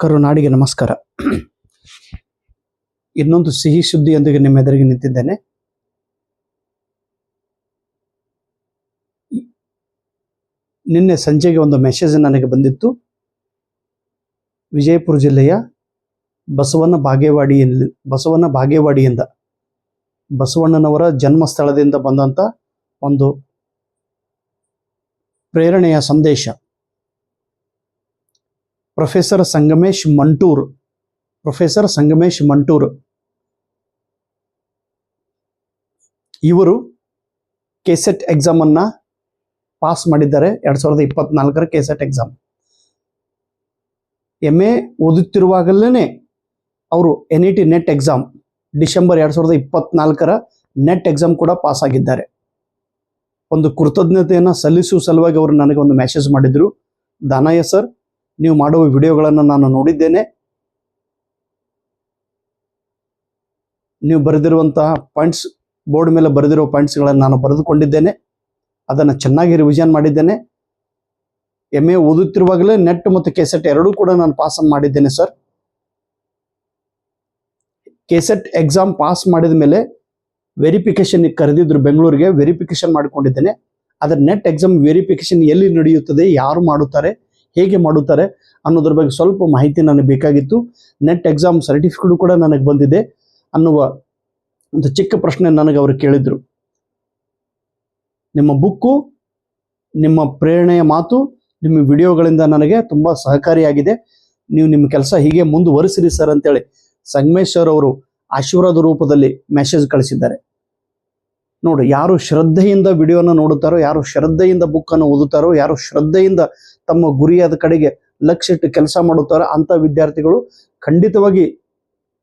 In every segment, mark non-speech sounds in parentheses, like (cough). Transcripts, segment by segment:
ಕರುನಾಡಿಗೆ ನಮಸ್ಕಾರ. ಇನ್ನೊಂದು ಸಿಹಿ ಸುದ್ದಿಯೊಂದಿಗೆ ನಿಮ್ಮ ಎದುರಿಗೆ ನಿಂತಿದ್ದೇನೆ. ನಿನ್ನೆ ಸಂಜೆಗೆ ಒಂದು ಮೆಸೇಜ್ ನನಗೆ ಬಂದಿತ್ತು. ವಿಜಯಪುರ ಜಿಲ್ಲೆಯ ಬಸವನ ಬಾಗೇವಾಡಿಯಲ್ಲಿ ಬಸವನ ಬಾಗೇವಾಡಿಯಿಂದ, ಬಸವಣ್ಣನವರ ಜನ್ಮಸ್ಥಳದಿಂದ ಬಂದಂತ ಒಂದು ಪ್ರೇರಣೆಯ ಸಂದೇಶ. ಪ್ರೊಫೆಸರ್ ಸಂಗಮೇಶ್ ಮಂಟೂರ್. ಪ್ರೊಫೆಸರ್ ಸಂಗಮೇಶ್ ಮಂಟೂರ್. ಇವರು ಕೆಸೆಟ್ ಎಕ್ಸಾಮ್ ಅನ್ನ ಪಾಸ್ ಮಾಡಿದ್ದಾರೆ. ಎರಡು ಸಾವಿರದ ಇಪ್ಪತ್ನಾಲ್ಕರ ಕೆಸೆಟ್ ಎಕ್ಸಾಮ್ ಎಂ ಎ ಓದುತ್ತಿರುವಾಗಲೇ ಅವರು N E T net exam December ಎರಡು ಸಾವಿರದ ಇಪ್ಪತ್ನಾಲ್ಕರ ನೆಟ್ ಎಕ್ಸಾಮ್ ಕೂಡ ಪಾಸ್ ಆಗಿದ್ದಾರೆ. ಒಂದು ಕೃತಜ್ಞತೆಯನ್ನು ಸಲ್ಲಿಸುವ ಸಲುವಾಗಿ ಅವರು ನನಗೆ ಒಂದು ಮೆಸೇಜ್ ಮಾಡಿದ್ರು. ದಾನಯ್ಯ ಸರ್ ನೀವು ಮಾಡುವ ವಿಡಿಯೋಗಳನ್ನು ನಾನು ನೋಡಿದ್ದೇನೆ. ನೀವು ಬರೆದಿರುವಂತಹ ಪಾಯಿಂಟ್ಸ್ ಬೋರ್ಡ್ ಮೇಲೆ ಬರೆದಿರುವ ಪಾಯಿಂಟ್ಸ್ಗಳನ್ನು ನಾನು ಬರೆದುಕೊಂಡಿದ್ದೇನೆ. ಅದನ್ನು ಚೆನ್ನಾಗಿ ರಿವಿಷನ್ ಮಾಡಿದ್ದೇನೆ. ಎಂ ಎ ಓದುತ್ತಿರುವಾಗಲೇ ನೆಟ್ ಮತ್ತು ಕೆಸೆಟ್ ಎರಡೂ ಕೂಡ ನಾನು ಪಾಸ್ ಮಾಡಿದ್ದೇನೆ ಸರ್ ಕೆಸೆಟ್ ಎಕ್ಸಾಮ್ ಪಾಸ್ ಮಾಡಿದ ಮೇಲೆ ವೆರಿಫಿಕೇಶನ್ ಕರೆದಿದ್ರು ಬೆಂಗಳೂರಿಗೆ ವೆರಿಫಿಕೇಶನ್ ಮಾಡಿಕೊಂಡಿದ್ದೇನೆ. ಅದರ ನೆಟ್ ಎಕ್ಸಾಮ್ ವೆರಿಫಿಕೇಶನ್ ಎಲ್ಲಿ ನಡೆಯುತ್ತದೆ, ಯಾರು ಮಾಡುತ್ತಾರೆ ಹೇಗೆ ಮಾಡುತ್ತಾರೆ ಅನ್ನೋದ್ರ ಬಗ್ಗೆ ಸ್ವಲ್ಪ ಮಾಹಿತಿ ನನಗೆ ಬೇಕಾಗಿತ್ತು. ನೆಟ್ ಎಕ್ಸಾಮ್ ಸರ್ಟಿಫಿಕೇಟ್ ಕೂಡ ನನಗೆ ಬಂದಿದೆ ಅನ್ನುವ ಒಂದು ಚಿಕ್ಕ ಪ್ರಶ್ನೆ ನನಗೆ ಅವರು ಕೇಳಿದ್ರು. ನಿಮ್ಮ ಬುಕ್ಕು, ನಿಮ್ಮ ಪ್ರೇರಣೆಯ ಮಾತು, ನಿಮ್ಮ ವಿಡಿಯೋಗಳಿಂದ ನನಗೆ ತುಂಬ ಸಹಕಾರಿಯಾಗಿದೆ. ನೀವು ನಿಮ್ಮ ಕೆಲಸ ಹೀಗೆ ಮುಂದುವರಿಸಿರಿ ಸರ್ ಅಂತೇಳಿ ಸಂಗಮೇಶ್ ಸರ್ ಅವರು ಆಶೀರ್ವಾದ ರೂಪದಲ್ಲಿ ಮೆಸೇಜ್ ಕಳಿಸಿದ್ದಾರೆ. ನೋಡಿ, ಯಾರು ಶ್ರದ್ಧೆಯಿಂದ ವಿಡಿಯೋನ ನೋಡುತ್ತಾರೋ, ಯಾರು ಶ್ರದ್ಧೆಯಿಂದ ಬುಕ್ ಅನ್ನು ಓದುತ್ತಾರೋ, ಯಾರು ಶ್ರದ್ಧೆಯಿಂದ ತಮ್ಮ ಗುರಿಯಾದ ಕಡೆಗೆ ಲಕ್ಷ್ಯ ಇಟ್ಟು ಕೆಲಸ ಮಾಡುತ್ತಾರೋ ಅಂತ ವಿದ್ಯಾರ್ಥಿಗಳು ಖಂಡಿತವಾಗಿ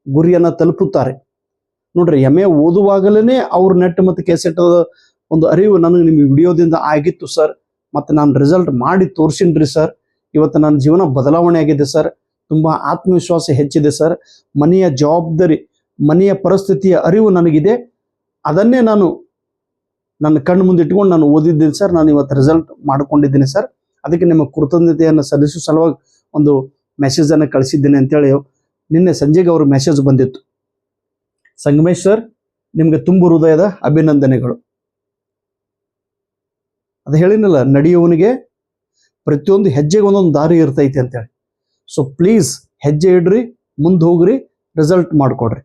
ಗುರಿಯನ್ನ ತಲುಪುತ್ತಾರೆ. ನೋಡ್ರಿ, ಎಂ ಎ ಓದುವಾಗಲೇ ಅವ್ರ ನೆಟ್ ಮತ್ತು ಕೆಸೆಟ್ ಒಂದು ಅರಿವು ನನಗೆ ನಿಮ್ಮ ವಿಡಿಯೋದಿಂದ ಆಗಿತ್ತು ಸರ್. ಮತ್ತು ನಾನು ರಿಸಲ್ಟ್ ಮಾಡಿ ತೋರಿಸಿನ್ರಿ ಸರ್. ಇವತ್ತು ನನ್ನ ಜೀವನ ಬದಲಾವಣೆ ಆಗಿದೆ ಸರ್. ತುಂಬಾ ಆತ್ಮವಿಶ್ವಾಸ ಹೆಚ್ಚಿದೆ ಸರ್. ಮನೆಯ ಜವಾಬ್ದಾರಿ, ಮನೆಯ ಪರಿಸ್ಥಿತಿಯ ಅರಿವು ನನಗಿದೆ. ಅದನ್ನೇ ನಾನು ನನ್ನ ಕಣ್ಣು ಮುಂದೆ ಇಟ್ಕೊಂಡು ನಾನು ಓದಿದ್ದೀನಿ ಸರ್. ನಾನು ಇವತ್ತು ರಿಸಲ್ಟ್ ಮಾಡ್ಕೊಂಡಿದ್ದೀನಿ ಸರ್. ಅದಕ್ಕೆ ನಿಮ್ಮ ಕೃತಜ್ಞತೆಯನ್ನು ಸಲ್ಲಿಸೋ ಸಲುವಾಗಿ ಒಂದು ಮೆಸೇಜ್ ಅನ್ನು ಕಳಿಸಿದ್ದೀನಿ ಅಂತೇಳಿ ನಿನ್ನೆ ಸಂಜೆಗೆ ಅವ್ರ ಮೆಸೇಜ್ ಬಂದಿತ್ತು. ಸಂಗಮೇಶ್ ಸರ್, ನಿಮ್ಗೆ ತುಂಬು ಹೃದಯದ ಅಭಿನಂದನೆಗಳು. ಅದು ಹೇಳಿನಲ್ಲ ನಡೆಯುವವನಿಗೆ ಪ್ರತಿಯೊಂದು ಹೆಜ್ಜೆಗೆ ಒಂದೊಂದು ದಾರಿ ಇರ್ತೈತಿ ಅಂತೇಳಿ. ಸೊ ಪ್ಲೀಸ್ ಹೆಜ್ಜೆ ಇಡ್ರಿ, ಮುಂದೆ ಹೋಗ್ರಿ ರಿಸಲ್ಟ್ ಮಾಡಿಕೊಡ್ರಿ.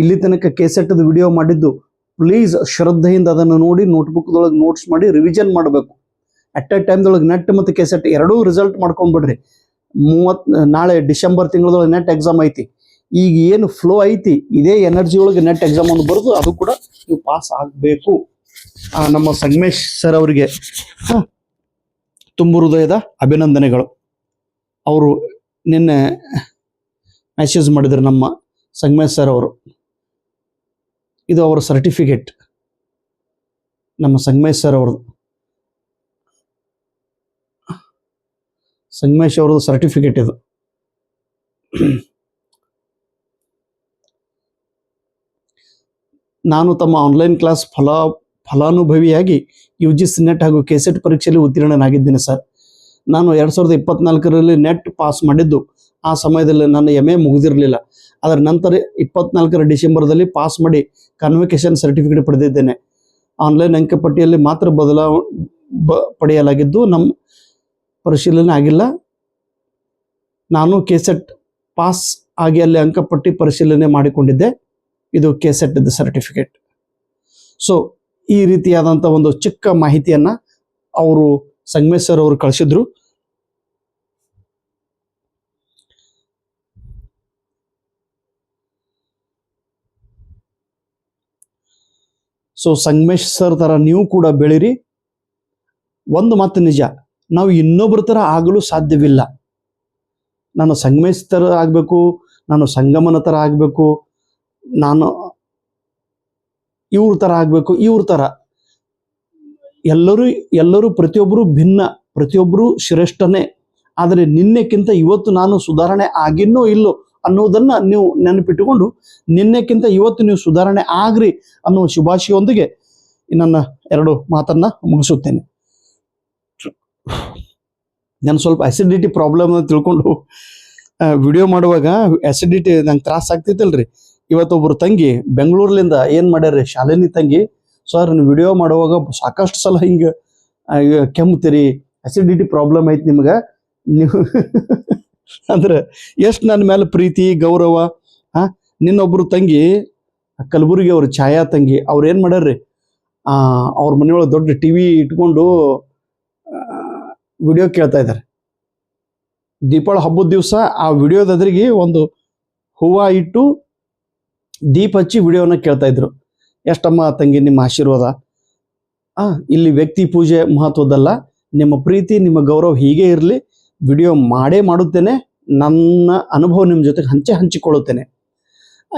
ಇಲ್ಲಿ ತನಕ ಕೆಸೆಟ್ಟದ ವಿಡಿಯೋ ಮಾಡಿದ್ದು ಪ್ಲೀಸ್ ಶ್ರದ್ಧೆಯಿಂದ ಅದನ್ನು ನೋಡಿ ನೋಟ್ಬುಕ್ದೊಳಗೆ ನೋಟ್ಸ್ ಮಾಡಿ ರಿವಿಷನ್ ಮಾಡಬೇಕು. ಅಟ್ ಎ ಟೈಮ್ದೊಳಗೆ ನೆಟ್ ಮತ್ತು ಕೆಸೆಟ್ ಎರಡೂ ರಿಸಲ್ಟ್ ಮಾಡ್ಕೊಂಡ್ಬಿಡ್ರಿ ಮೂವತ್, ನಾಳೆ ಡಿಸೆಂಬರ್ ತಿಂಗಳದೊಳಗೆ ನೆಟ್ ಎಕ್ಸಾಮ್ ಐತಿ. ಈಗ ಏನು ಫ್ಲೋ ಐತಿ, ಇದೇ ಎನರ್ಜಿ ಒಳಗೆ ನೆಟ್ ಎಕ್ಸಾಮ್ ಒಂದು ಬರೆದು, ಅದು ಕೂಡ ನೀವು ಪಾಸ್ ಆಗಬೇಕು. ನಮ್ಮ ಸಂಗಮೇಶ್ ಸರ್ ಅವರಿಗೆ ತುಂಬು ಹೃದಯದ ಅಭಿನಂದನೆಗಳು. ಅವರು ನಿನ್ನೆ ಮೆಸೇಜ್ ಮಾಡಿದ್ರು ನಮ್ಮ ಸಂಗಮೇಶ್ ಸರ್ ಅವರು. ಇದು ಅವರ ಸರ್ಟಿಫಿಕೇಟ್ ನಮ್ಮ ಸಂಗಮೇಶ್ ಸರ್ ಅವ್ರದ್ದು. ಸಂಗಮೇಶ್ ಅವ್ರದ್ದು ಸರ್ಟಿಫಿಕೇಟ್ ಇದು. ನಾನು ತಮ್ಮ ಆನ್ಲೈನ್ ಕ್ಲಾಸ್ ಫಲ, ಫಲಾನುಭವಿಯಾಗಿ ಯು ಜಿ ಸಿ ನೆಟ್ ಹಾಗೂ ಕೆಸೆಟ್ ಪರೀಕ್ಷೆಯಲ್ಲಿ ಉತ್ತೀರ್ಣನಾಗಿದ್ದೇನೆ ಸರ್ ನಾನು ಎರಡು ಸಾವಿರದ ಇಪ್ಪತ್ನಾಲ್ಕರಲ್ಲಿ ನೆಟ್ ಪಾಸ್ ಮಾಡಿದ್ದು ಆ ಸಮಯದಲ್ಲಿ ನನ್ನ ಎಂ ಎ ಮುಗಿದಿರಲಿಲ್ಲ. ಅದರ ನಂತರ ಇಪ್ಪತ್ನಾಲ್ಕರ ಡಿಸೆಂಬರ್ದಲ್ಲಿ ಪಾಸ್ ಮಾಡಿ ಕನ್ವಿಕೇಶನ್ ಸರ್ಟಿಫಿಕೇಟ್ ಪಡೆದಿದ್ದೇನೆ. ಆನ್ಲೈನ್ ಅಂಕಪಟ್ಟಿಯಲ್ಲಿ ಮಾತ್ರ ಬದಲಾವ ಪಡೆಯಲಾಗಿದ್ದು ನಮ್ಮ ಪರಿಶೀಲನೆ ಆಗಿಲ್ಲ. ನಾನು ಕೆಸೆಟ್ ಪಾಸ್ ಆಗಿ ಅಲ್ಲಿ ಅಂಕಪಟ್ಟಿ ಪರಿಶೀಲನೆ ಮಾಡಿಕೊಂಡಿದ್ದೆ. ಇದು ಕೆಸೆಟ್ ಸರ್ಟಿಫಿಕೇಟ್ ಸೊ ಈ ರೀತಿಯಾದಂಥ ಒಂದು ಚಿಕ್ಕ ಮಾಹಿತಿಯನ್ನು ಅವರು ಸಂಗಮೇಶ್ವರ್ ಅವರು ಕಳಿಸಿದ್ರು. ಸೊ ಸಂಗಮೇಶ್ ಸರ್ ತರ ನೀವು ಕೂಡ ಬೆಳಿರಿ. ಒಂದು ಮಾತು ನಿಜ, ನಾವು ಇನ್ನೊಬ್ಬರ ತರ ಆಗಲು ಸಾಧ್ಯವಿಲ್ಲ. ನಾನು ಸಂಗಮೇಶ್ ತರ ಆಗಬೇಕು, ನಾನು ಸಂಗಮನ ತರ ಆಗಬೇಕು, ನಾನು ಇವ್ರ ತರ ಆಗಬೇಕು, ಇವ್ರ ತರ ಎಲ್ಲರೂ ಎಲ್ಲರೂ ಪ್ರತಿಯೊಬ್ಬರು ಭಿನ್ನ, ಪ್ರತಿಯೊಬ್ಬರು ಶ್ರೇಷ್ಠನೇ. ಆದರೆ ನಿನ್ನೆಕ್ಕಿಂತ ಇವತ್ತು ನಾನು ಸುಧಾರಣೆ ಆಗಿನ್ನೂ ಇಲ್ಲೋ ಅನ್ನೋದನ್ನ ನೀವು ನೆನಪಿಟ್ಟುಕೊಂಡು ನಿನ್ನೆಕ್ಕಿಂತ ಇವತ್ತು ನೀವು ಸುಧಾರಣೆ ಆಗ್ರಿ ಅನ್ನೋ ಶುಭಾಶಯೊಂದಿಗೆ ನನ್ನ ಎರಡು ಮಾತನ್ನ ಮುಗಿಸುತ್ತೇನೆ. ನಾನು ಸ್ವಲ್ಪ ಅಸಿಡಿಟಿ ಪ್ರಾಬ್ಲಮ್ ಅಂತ ತಿಳ್ಕೊಂಡು ವಿಡಿಯೋ ಮಾಡುವಾಗ ಅಸಿಡಿಟಿ ನಂಗೆ ತ್ರಾಸ ಆಗ್ತಿತ್ತಲ್ರಿ. ಇವತ್ತೊಬ್ರು ತಂಗಿ ಬೆಂಗಳೂರ್ಲಿಂದ ಏನ್ ಮಾಡ್ಯಾರ್ರಿ? ಶಾಲಿನಿ ತಂಗಿ, ಸರ್, ನೀವು ವಿಡಿಯೋ ಮಾಡುವಾಗ ಸಾಕಷ್ಟು ಸಲ ಹಿಂಗೆ ಕೆಮ್ತೀರಿ ಅಸಿಡಿಟಿ ಪ್ರಾಬ್ಲಮ್ ಐತಿ ನಿಮ್ಗೆ. ನೀವು (laughs) ಅಂದ್ರೆ ಎಷ್ಟು ನನ್ನ ಮೇಲೆ ಪ್ರೀತಿ, ಗೌರವ ಹಾ ನಿನ್ನೊಬ್ರು ತಂಗಿ, ಕಲಬುರಗಿ ಅವ್ರ ಛಾಯಾ ತಂಗಿ, ಅವ್ರು ಏನು ಮಾಡ್ಯಾರ್ರಿ? ಆ, ಅವ್ರ ಮನೆಯೊಳಗೆ ದೊಡ್ಡ ಟಿವಿ ಇಟ್ಕೊಂಡು ವಿಡಿಯೋ ಕೇಳ್ತಾ ಇದ್ದಾರೆ ದೀಪಾವಳಿ ಹಬ್ಬದ ದಿವಸ ಆ ವಿಡಿಯೋದ ಎದುರಿಗೆ ಒಂದು ಹೂವ ಇಟ್ಟು ದೀಪ ಹಚ್ಚಿ ವಿಡಿಯೋನ ಕೇಳ್ತಾ ಇದ್ರು. ಎಷ್ಟಮ್ಮ ತಂಗಿ, ನಿಮ್ಮ ಆಶೀರ್ವಾದ? ಆ, ಇಲ್ಲಿ ವ್ಯಕ್ತಿ ಪೂಜೆ ಮಹತ್ವದಲ್ಲ ನಿಮ್ಮ ಪ್ರೀತಿ, ನಿಮ್ಮ ಗೌರವ ಹೀಗೆ ಇರಲಿ. ವಿಡಿಯೋ ಮಾಡೇ ಮಾಡುತ್ತೇನೆ. ನನ್ನ ಅನುಭವ ನಿಮ್ಮ ಜೊತೆಗೆ ಹಂಚೆ ಹಂಚಿಕೊಳ್ಳುತ್ತೇನೆ.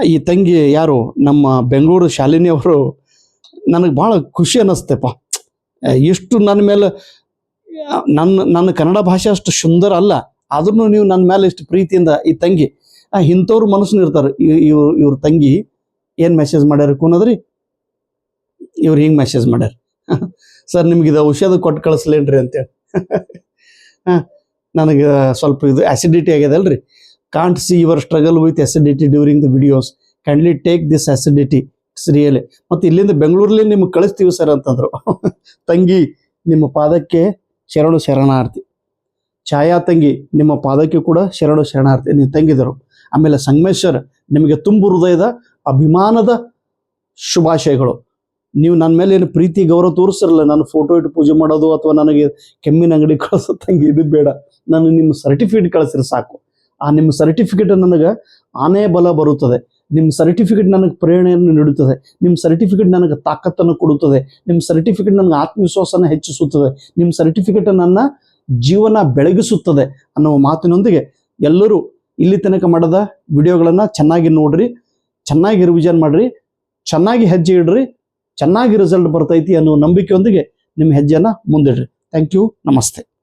ಈ ತಂಗಿ ಯಾರು? ನಮ್ಮ ಬೆಂಗಳೂರು ಶಾಲಿನಿ ಅವರು ನನಗೆ ಭಾಳ ಖುಷಿ ಅನ್ನಿಸ್ತೇಪ್ಪ. ಇಷ್ಟು ನನ್ನ ಮೇಲೆ ನನ್ನ ನನ್ನ ಕನ್ನಡ ಭಾಷೆ ಅಷ್ಟು ಸುಂದರ ಅಲ್ಲ. ಆದ್ರೂ ನೀವು ನನ್ನ ಮೇಲೆ ಇಷ್ಟು ಪ್ರೀತಿಯಿಂದ ಈ ತಂಗಿ, ಆ ಇಂಥವ್ರು ಮನಸ್ಸನ್ನ ಇರ್ತಾರೆ. ಇವ್ರು, ಇವ್ರ ತಂಗಿ ಏನು ಮೆಸೇಜ್ ಮಾಡ್ಯಾರ ಕೂನದ್ರಿ? ಇವ್ರು ಹಿಂಗೆ ಮೆಸೇಜ್ ಮಾಡ್ಯಾರ. ಸರ್, ನಿಮ್ಗೆ ಇದು ಔಷಧ ಕೊಟ್ಟು ಕಳಿಸ್ಲೇನ್ರಿ ಅಂತೇಳಿ. ಹಾಂ. ನನಗೆ ಸ್ವಲ್ಪ ಇದು ಆ್ಯಸಿಡಿಟಿ ಆಗ್ಯದಲ್ಲ ರೀ can't see your struggle with acidity during the videos kindly take this acidity it's ಮತ್ತು ಇಲ್ಲಿಂದ ಬೆಂಗಳೂರಲ್ಲಿ ನಿಮ್ಗೆ ಕಳಿಸ್ತೀವಿ ಸರ್ ಅಂತಂದ್ರು. (laughs) ತಂಗಿ, ನಿಮ್ಮ ಪಾದಕ್ಕೆ ಶರಣು ಶರಣಾರ್ಥಿ. ಛಾಯಾ ತಂಗಿ, ನಿಮ್ಮ ಪಾದಕ್ಕೆ ಕೂಡ ಶರಣು ಶರಣಾರ್ಥಿ. ನೀವು ತಂಗಿದರು ಆಮೇಲೆ ಸಂಗಮೇಶ್ವರ್, ನಿಮಗೆ ತುಂಬು ಹೃದಯದ, ಅಭಿಮಾನದ ಶುಭಾಶಯಗಳು. ನೀವು ನನ್ನ ಮೇಲೆ ಏನು ಪ್ರೀತಿ ಗೌರವ ತೋರಿಸಿರಲ್ಲ ನಾನು ಫೋಟೋ ಇಟ್ಟು ಪೂಜೆ ಮಾಡೋದು ಅಥವಾ ನನಗೆ ಕೆಮ್ಮಿನ ಅಂಗಡಿ ಕಳಿಸೋ ತಂಗಿ, ಇದು ಬೇಡ. ನಾನು ನಿಮ್ಮ ಸರ್ಟಿಫಿಕೇಟ್ ಕಳಿಸಿದ್ರೆ ಸಾಕು. ಆ ನಿಮ್ಮ ಸರ್ಟಿಫಿಕೇಟ್ ನನಗೆ ಆನೇ ಬಲ ಬರುತ್ತದೆ. ನಿಮ್ಮ ಸರ್ಟಿಫಿಕೇಟ್ ನನಗೆ ಪ್ರೇರಣೆಯನ್ನು ನೀಡುತ್ತದೆ. ನಿಮ್ಮ ಸರ್ಟಿಫಿಕೇಟ್ ನನಗೆ ತಾಕತ್ತನ್ನು ಕೊಡುತ್ತದೆ. ನಿಮ್ಮ ಸರ್ಟಿಫಿಕೇಟ್ ನನಗೆ ಆತ್ಮವಿಶ್ವಾಸನ ಹೆಚ್ಚಿಸುತ್ತದೆ. ನಿಮ್ಮ ಸರ್ಟಿಫಿಕೇಟ್ ನನ್ನ ಜೀವನ ಬೆಳಗಿಸುತ್ತದೆ ಅನ್ನುವ ಮಾತಿನೊಂದಿಗೆ ಎಲ್ಲರೂ ಇಲ್ಲಿ ತನಕ ಮಾಡದ ವಿಡಿಯೋಗಳನ್ನು ಚೆನ್ನಾಗಿ ನೋಡ್ರಿ, ಚೆನ್ನಾಗಿ ರಿವಿಷನ್ ಮಾಡ್ರಿ, ಚೆನ್ನಾಗಿ ಹೆಜ್ಜೆ ಇಡ್ರಿ, ಚೆನ್ನಾಗಿ ರಿಸಲ್ಟ್ ಬರ್ತೈತಿ ಅನ್ನೋ ನಂಬಿಕೆಯೊಂದಿಗೆ ನಿಮ್ಮ ಹೆಜ್ಜೆಯನ್ನು ಮುಂದಿಡ್ರಿ. ಥ್ಯಾಂಕ್ ಯು ನಮಸ್ತೆ.